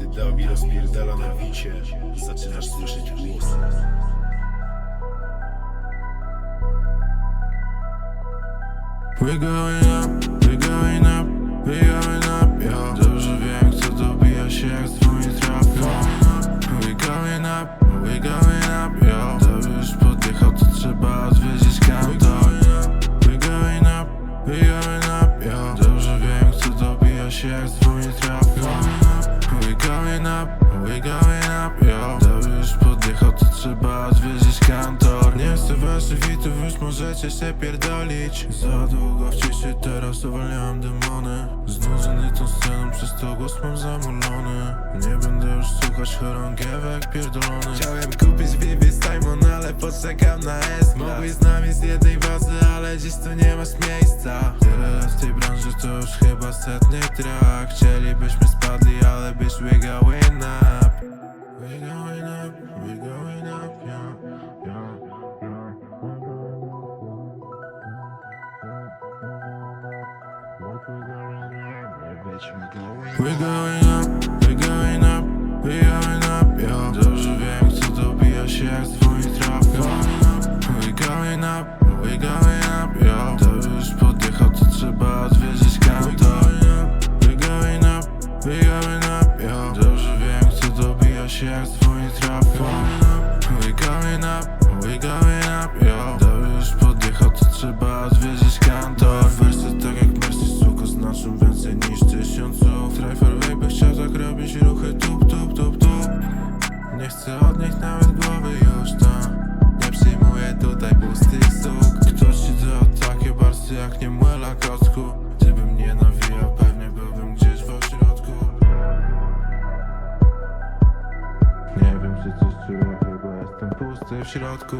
Kiedy Dawi rozpierdala na wicie Zaczynasz słyszeć głosy We going up, we going up, we going up, waszych witów, już możecie się pierdolić? Za długo w ciszy, teraz uwalniam demony. Znużony tą sceną, przez to głos mam zamulony. Nie będę już słuchać chorągiewek pierdolony Chciałem kupić Vivi Simon, ale poczekam na S Mogłeś z nami z jednej bazy, ale dziś tu nie masz miejsca. Tyle lat w tej branży, to już chyba setny track We going up, we going up, we going up, yo. Dobrze wiem, kto dobija się jak dzwoni trap, yo We going up, we going up, yo. To już podjechał, to trzeba odwiedzić kantor We going up, we going up, yo. Dobrze wiem, kto dobija się jak dzwoni trap, yo We going up, we going up, yo robić ruchy tup, tup, tup, tup. Nie chcę od nich nawet głowy już to Nie przyjmuję tutaj pustych stóp. Ktoś ci da takie barsy jak nie młela kocku Gdybym nie nawijał, pewnie byłbym gdzieś w ośrodku. Nie wiem czy coś czuję, chyba jestem pusty w środku